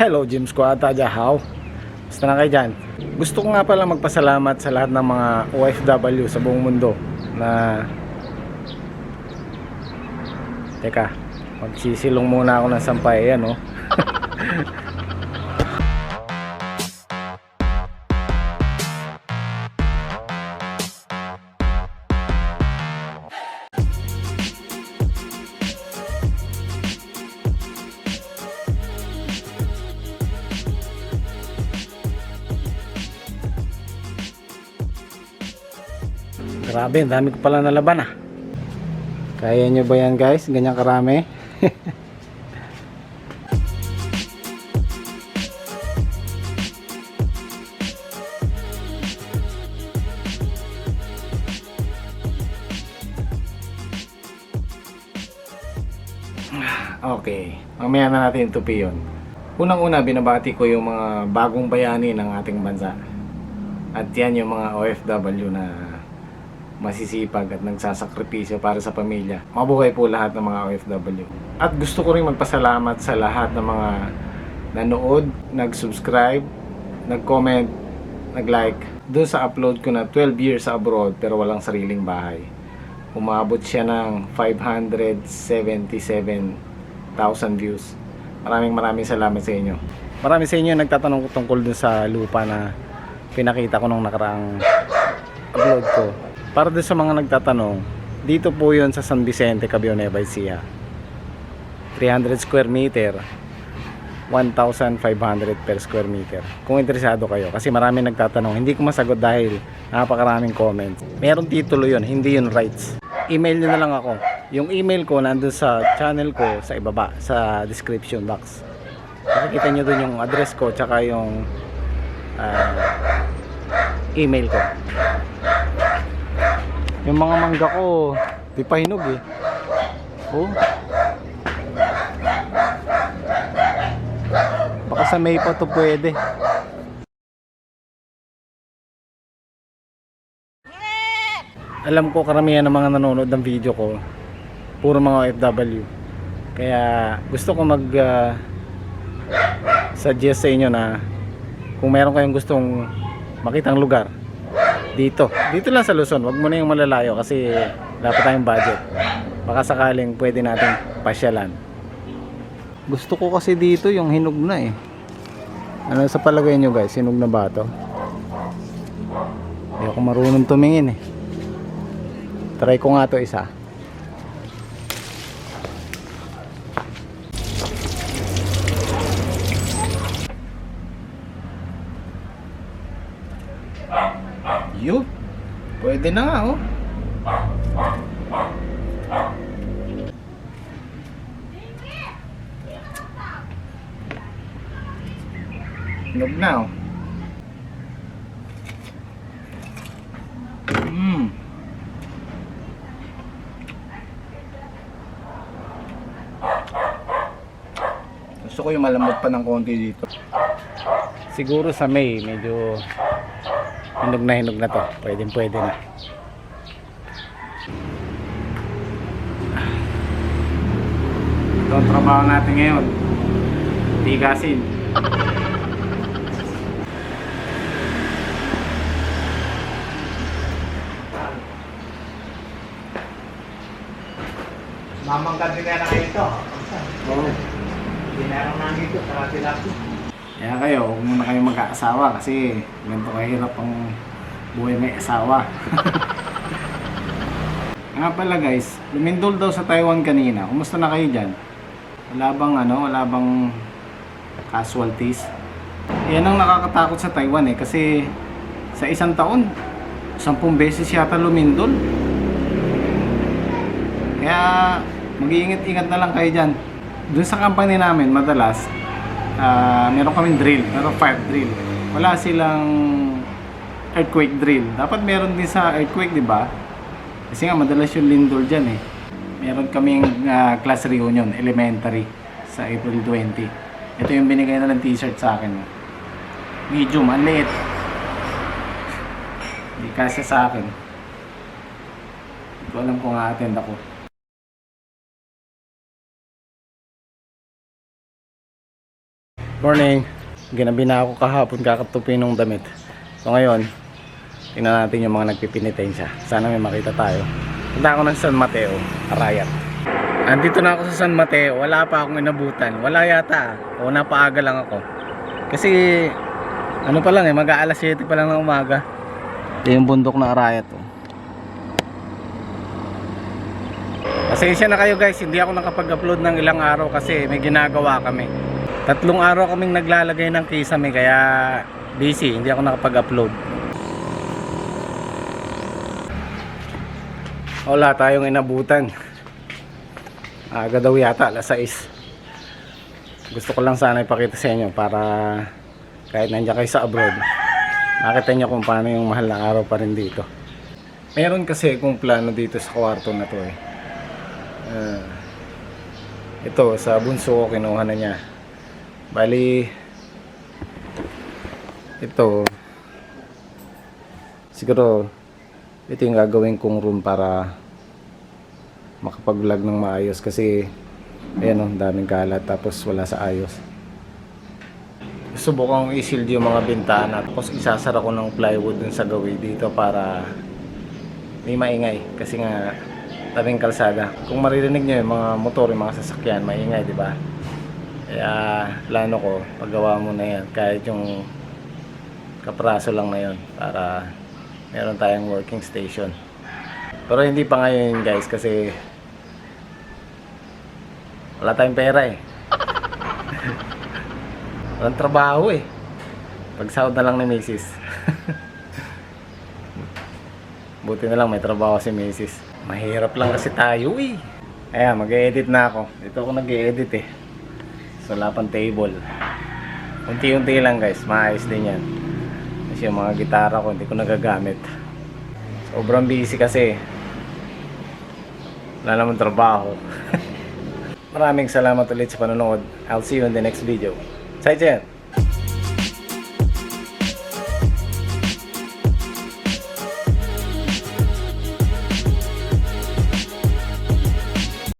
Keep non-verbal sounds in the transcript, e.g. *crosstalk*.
Hello, James Kuata, Jahaw. Basta na kayo dyan. Gusto ko nga pala magpasalamat sa lahat ng mga OFW sa buong mundo na... Teka, magsisilong muna ako ng sampay. Ayan, oh. *laughs* Grabe, dami ko pala nalaban ah. Kaya nyo ba yan guys? Ganyan karami? *laughs* Okay, mamaya na natin tupi yun. Unang-una, binabati ko yung mga bagong bayani ng ating bansa. At yan yung mga OFW na masisipag at nagsasakripisyo para sa pamilya. Mabuhay po lahat ng mga OFW. At gusto ko rin magpasalamat sa lahat ng mga nanood, nag-subscribe, nag-comment, nag-like doon sa upload ko na 12 years abroad pero walang sariling bahay. Umabot siya ng 577,000 views. Maraming maraming salamat sa inyo. Marami sa inyo nagtatanong tungkol dun sa lupa na pinakita ko nung nakaraang upload ko. Para dun sa mga nagtatanong, dito po yun sa San Vicente, Cabione, Ecija. 300 square meter, 1,500 per square meter. Kung interesado kayo, kasi marami nagtatanong, hindi ko masagot dahil napakaraming comments. Meron titulo yun, hindi yun rights. Email nyo na lang ako. Yung email ko nandun sa channel ko sa ibaba, sa description box. Makikita nyo dun yung address ko, tsaka yung ah, email ko. Yung mga mangga ko, di pa hinog eh. Oh. Baka sa May pa to pwede. Alam ko karamihan ng mga nanonood ng video ko puro mga OFW. Kaya gusto ko mag ah, suggest sa inyo na kung meron kayong gustong makitang lugar dito. Dito lang sa Luzon. Huwag mo na yung malalayo kasi dapat tayong budget. Baka sakaling pwede natin pasyalan. Gusto ko kasi dito yung hinog na eh. Ano sa palagay nyo guys? Hinog na ba ito? Hindi ako marunong tumingin eh. Try ko nga to isa. Yup. Pwede na nga oh. Hinog na oh. Mm. Gusto ko yung malambot pa ng konti dito. Siguro sa May, medyo hinog na hinog na to. Pwede pwede na. Ito ang trabaho natin ngayon. Tigasin. Mamangkad din na kayo ito. Oo. Dinarang namin ito, sarati-lati. Kaya kayo, huwag muna kayo magkaasawa kasi ganito kahirap ang buhay may asawa. *laughs* Nga pala guys, lumindol daw sa Taiwan kanina. Kumusta na kayo dyan? Wala bang ano, wala bang casualties? Yan ang nakakatakot sa Taiwan eh kasi sa isang taon, sampung beses yata lumindol. Kaya mag-iingat-ingat na lang kayo dyan. Doon sa company namin, madalas, ah meron kaming drill, meron fire drill. Wala silang earthquake drill. Dapat meron din sa earthquake, di ba? Kasi nga madalas yung lindol dyan eh. Meron kaming ah, class reunion, elementary, sa April 20. Ito yung binigay na ng t-shirt sa akin. Medium, ang liit. Hindi kasi sa akin. Hindi ko alam kung a-attend ako. Morning. Ginabi na ako kahapon kakatupi ng damit. So ngayon, tingnan natin yung mga nagpipinitensya. Sana may makita tayo. Punta ako ng San Mateo, Arayat. Andito na ako sa San Mateo. Wala pa akong inabutan. Wala yata. O napaaga lang ako. Kasi ano pa lang eh, mag-aalas 7 pa lang ng umaga. Ito yung bundok na Arayat. Oh. Pasensya na kayo guys, hindi ako nakapag-upload ng ilang araw kasi may ginagawa kami. Tatlong araw kaming naglalagay ng kisame kaya busy, hindi ako nakapag-upload. Wala tayong inabutan. Aga daw yata, alas 6. Gusto ko lang sana ipakita sa inyo para kahit nandiyan kayo sa abroad, makita nyo kung paano yung mahal na araw pa rin dito. Meron kasi akong plano dito sa kwarto na to eh. Ah, ito, sa bunso ko kinuha na niya. Bali, ito, siguro, ito yung gagawin kong room para makapag-vlog ng maayos kasi ayan o, daming kalat tapos wala sa ayos. Subukang i-shield yung mga bintana tapos isasara ko ng plywood dun sa gawi dito para may maingay kasi nga tabing kalsada. Kung maririnig nyo yung mga motor, yung mga sasakyan, maingay, di ba? Kaya plano ko, paggawa mo na yan, kahit yung kapraso lang na yun para meron tayong working station. Pero hindi pa ngayon guys kasi wala tayong pera eh. *laughs* Walang trabaho eh. Pagsahod na lang ni Mrs. *laughs* Buti na lang may trabaho si Mrs. Mahirap lang kasi tayo eh. Ayan, mag-edit na ako. Dito ako nag-edit eh. So, wala pang table. Unti-unti lang guys, maayos din yan. Kasi yung mga gitara ko, hindi ko nagagamit. Sobrang busy kasi. Wala naman trabaho. *laughs* Maraming salamat ulit sa panonood. I'll see you in the next video. 再见。